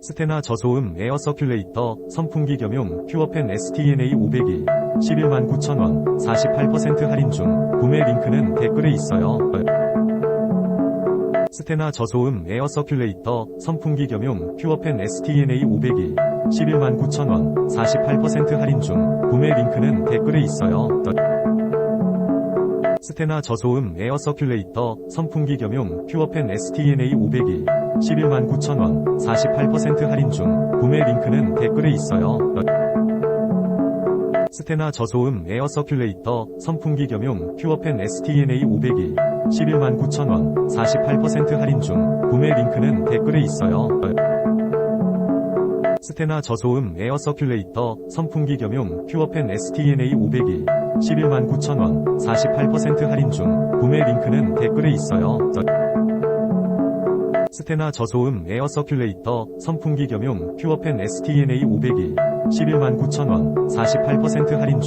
스테나 저소음 에어 서큘레이터 선풍기 겸용 퓨어팬 STNA 500이 119,000원 48% 할인 중 구매 링크는 댓글에 있어요. 스테나 저소음 에어 서큘레이터 선풍기 겸용 퓨어팬 STNA 500이 119,000원 48% 할인 중 구매 링크는 댓글에 있어요. 스테나 저소음 에어 서큘레이터 선풍기 겸용 퓨어팬 STNA 500이 119,000원 48% 할인 중 구매 링크는 댓글에 있어요. 스테나 저소음 에어 서큘레이터 선풍기 겸용 퓨어팬 STNA 500이 119,000원 48% 할인 중 구매 링크는 댓글에 있어요. 스테나 저소음 에어 서큘레이터 선풍기 겸용 퓨어팬 STNA 500이 119,000원 48% 할인 중 구매 링크는 댓글에 있어요. 스테나 저소음 에어 서큘레이터 선풍기 겸용 퓨어팬 STNA 500이 119,000원 48% 할인 중